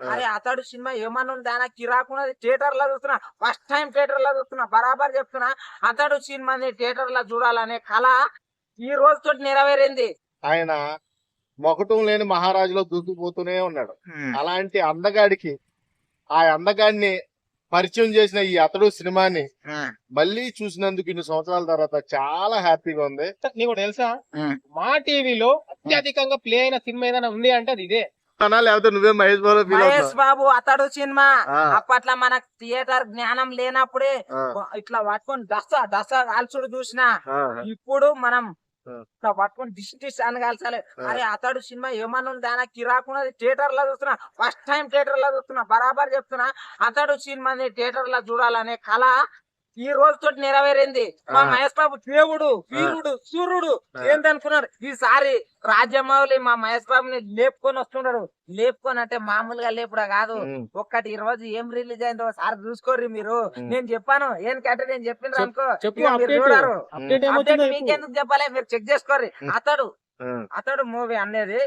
అరే అతడు సినిమా ఏమన్నా ఉందా నాకు కిరాకున్నది థియేటర్లో చూస్తున్నా. ఫస్ట్ టైం థియేటర్లో చూస్తున్నా. బరాబర్ చెప్తున్నా. అతడు సినిమాని థియేటర్లో చూడాలనే కళ ఈ రోజుతో నెరవేరింది. ఆయన మొకటం లేని మహారాజులో దూసుకుపోతూనే ఉన్నాడు. అలాంటి అందగాడికి ఆ అందగాడిని పరిచయం చేసిన ఈ అతడు సినిమాని మళ్ళీ చూసినందుకు ఇన్ని సంవత్సరాల తర్వాత చాలా హ్యాపీగా ఉంది. నీకు తెలుసా. మా టీవీలో అత్యధికంగా ప్లే అయిన సినిమా ఏదైనా ఉంది అంటే అది ఇదే. అనా లేకపోతే నువ్వే మహేష్ బాబు మహేష్ బాబు అతడు సినిమా. అప్పట్లో మనకు థియేటర్ జ్ఞానం లేనప్పుడే ఇట్లా పట్టుకొని దస దస కాల్చుడు చూసినా ఇప్పుడు మనం పట్టుకొని డిష్ డిష్ అని కాల్చాలి. అరే అతడు సినిమా ఏమన్నా ఉందా నాకు కిరాకున్నది థియేటర్లో చూస్తున్నా. ఫస్ట్ టైం థియేటర్లో చూస్తున్నా. బరాబర్ చెప్తున్నా. అతడు సినిమాని థియేటర్లో చూడాలనే కళ ఈ రోజుతో నెరవేరింది. మా. మహేష్ బాబు దేవుడు వీరుడు సూర్యుడు. ఏందనుకున్నాడు? ఈసారి రాజ్యమౌళి మా మహేష్ బాబుని లేపుకొని వస్తున్నాడు. లేపుకొని అంటే మామూలుగా లేపుడా కాదు. ఒక్కటి ఈ రోజు ఏం రిలీజ్ అయిందో సార్ చూసుకోర్రి మీరు. నేను చెప్పాను. ఏంకంటే నేను చెప్పిన అనుకో. మీరు. చూడరు. మీకెందుకు చెప్పాలి? మీరు చెక్ చేసుకోర్రి. అతడు అతడు మూవీ అనేది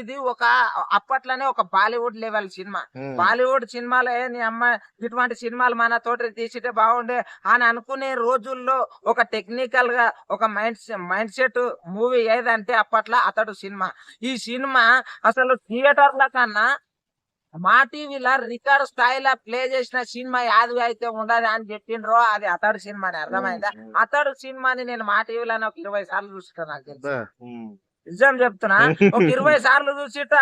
ఇది ఒక అప్పట్లోనే ఒక బాలీవుడ్ లెవెల్ సినిమా. బాలీవుడ్ సినిమాలో ఏ నీ అమ్మ ఇటువంటి సినిమాలు మన తోటి తీసితే బాగుండే అని అనుకునే రోజుల్లో ఒక టెక్నికల్గా ఒక మైండ్ మైండ్ సెట్ మూవీ ఏదంటే అప్పట్లో అతడు సినిమా. ఈ సినిమా అసలు థియేటర్ల కన్నా మా టీవీలో రికార్డ్ స్థాయిలో ప్లే చేసిన సినిమా యాది అయితే ఉండదు అని చెప్పిండ్రో అది అతడు సినిమా అని అర్థమైందా అతడు సినిమాని నేను మా టీవీలో ఒక ఇరవై సార్లు చూసుకుంటా నాకు తెలుసు. నిజం చెప్తున్నా? ఒక ఇరవై సార్లు చూసిట?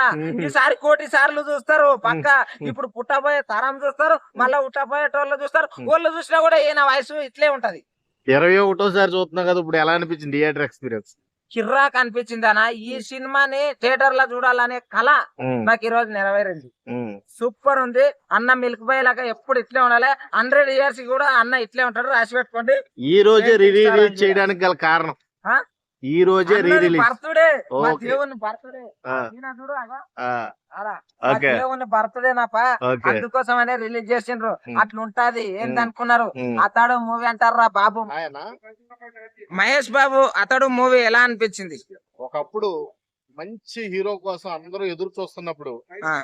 ఈసారి కోటి సార్లు చూస్తారు పక్క ఇప్పుడు పుట్టబోయే తరం చూస్తారు మళ్ళా పుట్టబోయేటోళ్ళు చూస్తారు వాళ్ళు చూసినా కూడా ఈయన వయసు ఇట్లే ఉంటది. ఇరవై ఒకటోసారి చూస్తున్నాం కదా ఇప్పుడు ఎలా అనిపించింది థియేటర్ ఎక్స్పీరియన్స్? కిర్రాక్ అనిపించింది అన్న. ఈ సినిమాని థియేటర్లో చూడాలనే కళ నాకు ఈ రోజు నెరవేరింది సూపర్ ఉంది. అన్న మిల్క్ బాయ్ లాగా ఎప్పుడు ఇట్లే ఉండాలి. హండ్రెడ్ ఇయర్స్ కూడా అన్న ఇట్లే ఉంటాడు. రాసి పెట్టుకోండి. ఈ రోజే రిలీజ్? చేయడానికి గల కారణం? ఈ రోజే రీ రిలీజ్ బర్త్డే. నాపా. ఓకే. అందుకోసమనే రిలీజ్ చేసిండ్రు. అట్లుంటది. ఏందనుకున్నారు. అతడు మూవీ అంటారా బాబు? ఆయన? మహేష్ బాబు అతడు మూవీ ఎలా అనిపించింది? ఒకప్పుడు మంచి హీరో కోసం అందరూ ఎదురు చూస్తున్నప్పుడు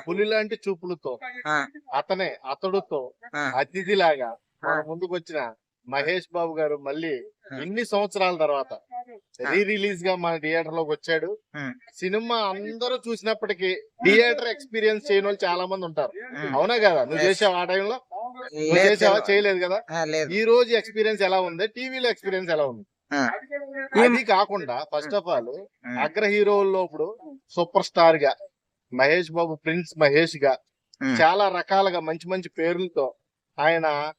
పులి లాంటి చూపులతో అతనే అతడుతో. అతిథిలాగా. ముందుకు వచ్చిన మహేష్ బాబు గారు మళ్ళీ. ఇన్ని సంవత్సరాల తర్వాత రీ రిలీజ్గా మన థియేటర్లోకి వచ్చాడు. సినిమా అందరూ చూసినప్పటికీ థియేటర్ ఎక్స్పీరియన్స్ చేయని వాళ్ళు చాలా మంది ఉంటారు. అవునా కదా? నువ్వు. చేసావు ఆ టైంలో? చేసావా? చేయలేదు కదా? ఈ రోజు ఎక్స్పీరియన్స్ ఎలా ఉంది? టీవీలో ఎక్స్పీరియన్స్ ఎలా ఉంది. అది కాకుండా ఫస్ట్ ఆఫ్ ఆల్ అగ్ర హీరోల్లో ఇప్పుడు సూపర్ స్టార్గా మహేష్ బాబు ప్రిన్స్ మహేష్గా. చాలా రకాలుగా మంచి మంచి పేర్లతో ఆయన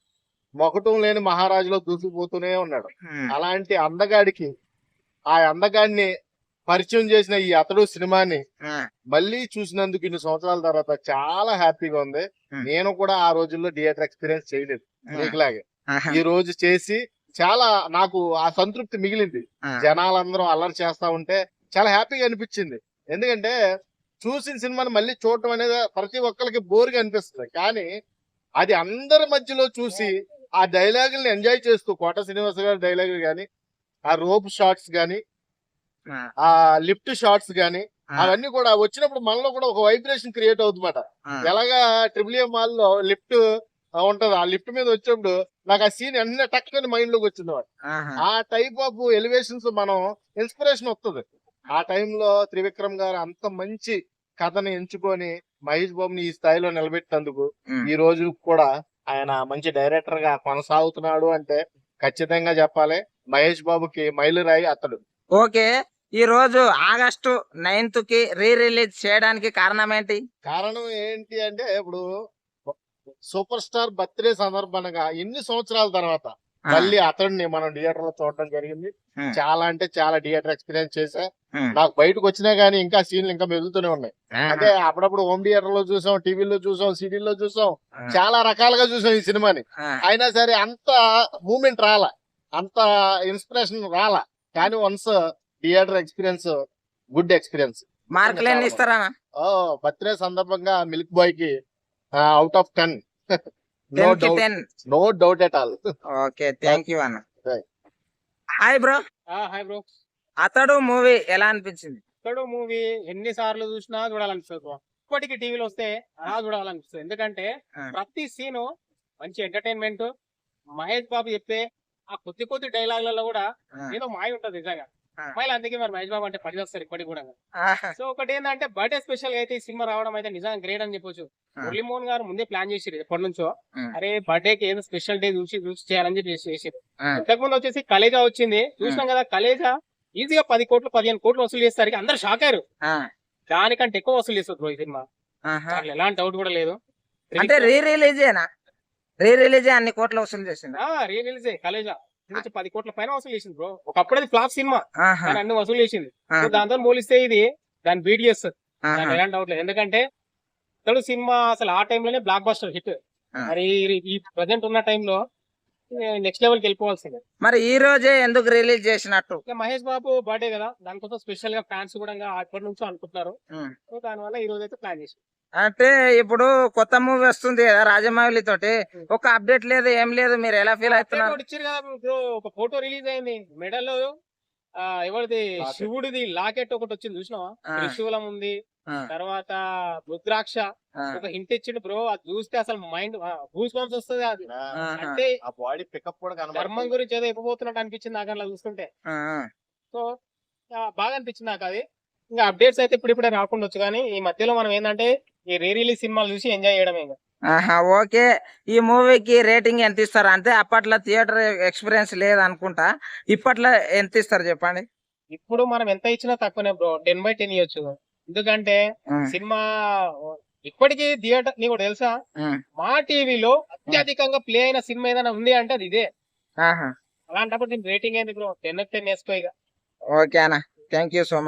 మొకటం లేని మహారాజులో దూసుకుపోతూనే ఉన్నాడు. అలాంటి అందగాడికి ఆ అందగాడిని పరిచయం చేసిన ఈ అతడు సినిమాని మళ్ళీ చూసినందుకు ఇన్ని సంవత్సరాల తర్వాత చాలా హ్యాపీగా ఉంది. నేను కూడా ఆ రోజుల్లో థియేటర్ ఎక్స్పీరియన్స్ చేయలేదు. నీకులాగే ఆహా. ఈ రోజు చేసి చాలా నాకు ఆ సంతృప్తి మిగిలింది. జనాలందరూ అల్లరి చేస్తా ఉంటే చాలా హ్యాపీగా అనిపించింది. ఎందుకంటే చూసిన సినిమాని మళ్ళీ చూడటం అనేది ప్రతి ఒక్కరికి బోర్గా అనిపిస్తుంది. కానీ అది అందరి మధ్యలో చూసి ఆ డైలాగుల్ని ఎంజాయ్ చేస్తూ కోట శ్రీనివాస గారి డైలాగులు గాని ఆ రోప్ షాట్స్ గాని ఆ, లిఫ్ట్ షాట్స్ గాని అవన్నీ కూడా వచ్చినప్పుడు మనలో కూడా ఒక వైబ్రేషన్ క్రియేట్ అవుతుందన్నమాట. ఎలాగా ట్రిపుల్ ఏ మాల్లో లిఫ్ట్ ఉంటది ఆ లిఫ్ట్ మీద వచ్చినప్పుడు నాకు ఆ సీన్ అన్ని టక్కని మైండ్లోకి వచ్చింది. ఆ టైప్ ఆఫ్ ఎలివేషన్స్ మనం ఇన్స్పిరేషన్ వస్తుంది ఆ టైంలో త్రివిక్రమ్ గారు అంత మంచి కథని ఎంచుకొని మహేష్ బాబుని ఈ స్థాయిలో నిలబెట్టినందుకు. ఈ రోజు కూడా ఆయన మంచి డైరెక్టర్గా కొనసాగుతున్నాడు అంటే ఖచ్చితంగా చెప్పాలి మహేష్ బాబుకి మైలురాయి అతడు. ఓకే ఈ రోజు ఆగస్టు నైన్త్కి రీ రిలీజ్ చేయడానికి కారణం ఏంటి? కారణం ఏంటి అంటే ఇప్పుడు సూపర్ స్టార్ బర్త్డే సందర్భంగా ఎన్ని సంవత్సరాల తర్వాత మళ్ళీ అతడిని మనం థియేటర్లో చూడడం జరిగింది. చాలా అంటే చాలా థియేటర్ ఎక్స్పీరియన్స్ చేశా. ఉం. నాకు బయటకు వచ్చినా గానీ ఇంకా సీన్లు ఇంకా మెదులుతూనే ఉన్నాయి. అంటే అప్పుడప్పుడు హోమ్ థియేటర్లో చూసాం టీవీలో చూసాం సిడీలో చూసాం చాలా రకాలుగా చూసాం ఈ సినిమాని. అయినా సరే అంత మూమెంట్ రాలా. అంత ఇన్స్పిరేషన్ రాలా. కానీ once theatre experience good experience. మార్కులు ఎన్ని ఇస్తారా? ఓ బర్త్డే సందర్భంగా మిల్క్ బాయ్కి out of ten no doubt no doubt at all okay thank you అన్న. Hi bro hi bro Athadu movie ఎలా అనిపించింది? ఇక్కడ మూవీ ఎన్ని సార్లు చూసినా చూడాలనిపిస్తుంది. ఇప్పటికి టీవీలో వస్తే అలా చూడాలనిపిస్తుంది. ఎందుకంటే. ప్రతి సీన్ మంచి ఎంటర్టైన్మెంట్ మహేష్ బాబు చెప్పే ఆ కొద్ది కొద్ది డైలాగులలో కూడా. ఏదో మాయ ఉంటది నిజంగా. అమ్మాయిలు అందుకే మరి మహేష్ బాబు అంటే పడి వస్తారు ఇప్పటికి కూడా. సో ఒకటి ఏంటంటే బర్త్డే స్పెషల్ అయితే ఈ సినిమా రావడం అయితే నిజంగా గ్రేట్ అని చెప్పొచ్చు ఆ. మురళీమోహన్ గారు ముందే ప్లాన్ చేసిరు ఎప్పటి నుంచో. అరే బర్త్డే కి ఏదో స్పెషల్ డే చూసి చూసి చేయాలని చెప్పి చేసిరు ఆ. ఇంతకు ముందు వచ్చేసి కలేజా వచ్చింది చూసినాం కదా కలేజా ఈజీగా పది కోట్లు పదిహేను కోట్లు వసూలు చేస్తారు అందరు షాక్ అయ్యారు. దానికంటే ఎక్కువ వసూలు చేస్తారు బ్రో ఈ సినిమా ఎలాంటి డౌట్ కూడా లేదు అంటే రీ రిలీజేనా రీ రిలీజే అన్ని కోట్ల వసూలు చేసింది రీ రిలీజ్ కలేజా పది కోట్ల పైన వసూలు చేసింది బ్రో. ఒకప్పుడు అది ఫ్లాప్ సినిమా. అన్ని వసూలు చేసింది దాంతో పోలిస్తే ఇది దాన్ని బీట్ చేస్తుంది. దాంట్లో ఎలాంటి డౌట్ లేదు. ఎందుకంటే ఇతడు సినిమా అసలు ఆ టైంలోనే బ్లాక్ బస్టర్ హిట్. మరి ఈ- ప్రజెంట్ ఉన్న టైంలో నెక్స్ట్ లెవెల్కి వెళ్ళిపోవాల్సిందే. మరి ఈ రోజే ఎందుకు రిలీజ్ చేసినట్టు? మహేష్ బాబు బర్త్డే కదా. దానికోసం స్పెషల్గా ఫ్యాన్స్ కూడా అప్పటి నుంచో అనుకుంటున్నారు. సో దానివల్ల ఈ రోజు అయితే ప్లాన్ చేసి అంటే ఇప్పుడు కొత్త మూవీ వస్తుంది కదా రాజమౌళి తోటి. ఒక అప్డేట్ లేదు ఏం లేదు మీరు ఎలా ఫీల్ అవుతున్నారు? ఇచ్చారు కదా బ్రో ఒక ఫోటో రిలీజ్ అయింది. మెడల్ ఆ ఎవరిది. శివుడిది లాకెట్ ఒకటి వచ్చింది చూసినావా. త్రిశూలం ఉంది తర్వాత రుద్రాక్ష. ఒక హింట్ ఇచ్చిండు బ్రో అది చూస్తే అసలు మైండ్ గూస్ బంప్స్ వస్తుంది అది. అంటే ఆ బాడీ పికప్ కూడా ధర్మం గురించి ఏదో ఇవ్వబోతున్నట్టు అనిపించింది నాకు అట్లా చూస్తుంటే. సో బాగా అనిపించింది నాకు అది. ఇంకా అప్డేట్స్ అయితే ఇప్పుడు ఇప్పుడే రాకుండొచ్చు కానీ ఈ మధ్యలో మనం ఏంటంటే ఈ రీ రిలీజ్ సినిమాలు చూసి ఎంజాయ్ చేయడమే ఇంకా. ఆహా ఓకే. ఈ మూవీకి రేటింగ్ ఎంత ఇస్తారు? అంటే అప్పట్లో థియేటర్ ఎక్స్పీరియన్స్ లేదు అనుకుంటా ఇప్పట్లో ఎంత ఇస్తారు చెప్పండి? ఇప్పుడు మనం ఎంత ఇచ్చినా తక్కువనే బ్రో టెన్ బై టెన్ ఇవ్వచ్చు ఎందుకంటే సినిమా ఇప్పటికీ థియేటర్ నీకు తెలుసా. మా టీవీలో అత్యధికంగా ప్లే అయిన సినిమా ఏదైనా ఉంది అంటే అది ఇదే. అలాంటప్పుడు దీని రేటింగ్ ఏంది బ్రో? టెన్ టెన్ వేసుకో ఇక. ఓకే అన్న. Thank you so much